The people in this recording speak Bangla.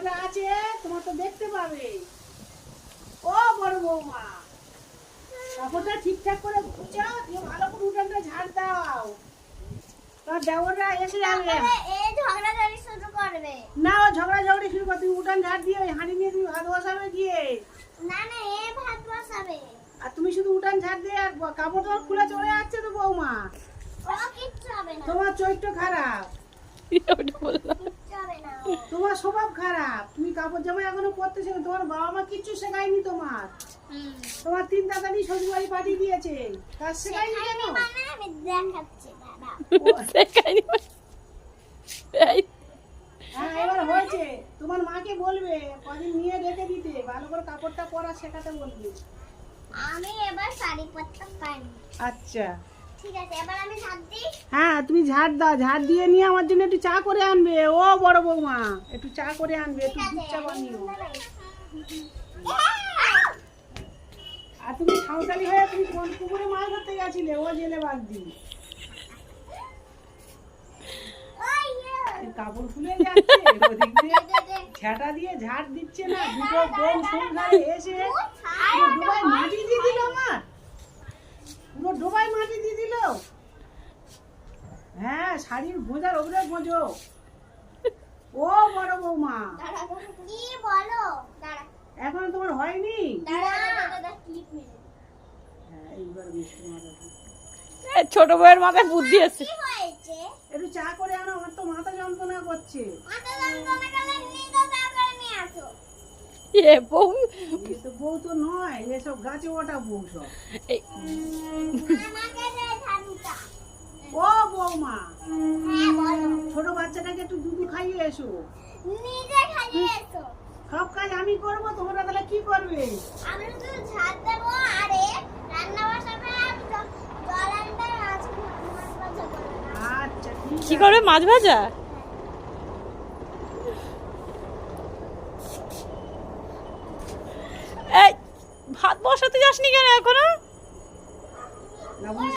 দেওয়াররা আছে তোমার তো দেখতে পাবে। ও বড় বৌমা কাপড়টা ঠিকঠাক করে গুছাও দিয়ে ভালো করে উঠানটা ঝাড় দাও। তোমার দেওয়াররা এসে যাবে। এই ঝগড়াঝাড়ি শুরু করবে। না ও ঝগড়া ঝগড়ি শুরু কর তুমি উঠান ঝাড় দিয়ে ওই হাঁড়ি নিয়ে তুমি ভাত বসাবে গিয়ে। না না এ ভাত বসাবে। আর তুমি শুধু উঠান ঝাড় দিয়ে আর কাপড় তোমার খুলে চলে যাচ্ছে তো বৌমা। ও কিচ্ছু হবে না। তোমার চরিত্র খারাপ। ওটা বললাম। তোমার স্বভাব খারাপ। তুমি কাপড় জামা এখনও পরতেছো না। তোমার বাবা মা কিচ্ছু শেখায়নি তোমার। তোমার তিন দাদানি শ্বশুর বাড়ি পাঠিয়ে দিয়েছে। কাজ শেখায়নি কেন? মানে আমি দেখাচ্ছি দাদা। শেখায়নি হ্যাঁ এবার হয়েছে। তোমার মাকে বলবে কদিন নিয়ে রেখে দিতে ভালো করে কাপড়টা পরা শেখাতে বলবে। আমি এবার শাড়ি পরতে পারি আচ্ছা। হ্যাঁ তুমি ঝাড় দাও ঝাড় দিয়ে নিয়ে আমার জন্য একটু চা করে আনবে। ও বড় বৌমা একটু চা করে আনবে একটু দুধ চা বানিও আর তুমি সাঁওতালি হয়ে তুমি কোন পুকুরে মাছ ধরতে গেছিলে? ও জেলে বাদ ওই ইয়ে। কাপড় খুলে যাচ্ছে ওদিক দিয়ে ঝাঁটা দিয়ে ঝাড় দিচ্ছে না দুটো বউ সংসারে এসে ডোবায় মাটি দিয়ে দিল আমার পুরো ডোবায় মাটি দিয়ে দিল হ্যাঁ শাড়ির গোঁজার ওপরে গোঁজো ও বড় বৌমা। কি বলো? এখন তোমার হয়নি? হ্যাঁ ছোট বউয়ের মাথায় বুদ্ধি আছে। একটু চা করে আনো আমার তো মাথা যন্ত্রণা করছে। মাথা যন্ত্রণা গেলে নিজে চা করে নিয়ে আসো। এ বউ এ তো বউ তো নয় এসব গাছে ওটা বউ সব। বাচ্চাটাকে একটু দুধ খাইয়ে এসো। নিজে খাইয়ে এসো। সব কাজ আমি করব তোমরা তাহলে কি করবে? আমি শুধু ঝাড় দেবো আর রান্না বসাবে আর জ- জল আনবে মাছ ভাজা করবে আচ্ছা কি করবে মাছ ভাজা? এই ভাত বসাতে যাসনি কেন এখনও?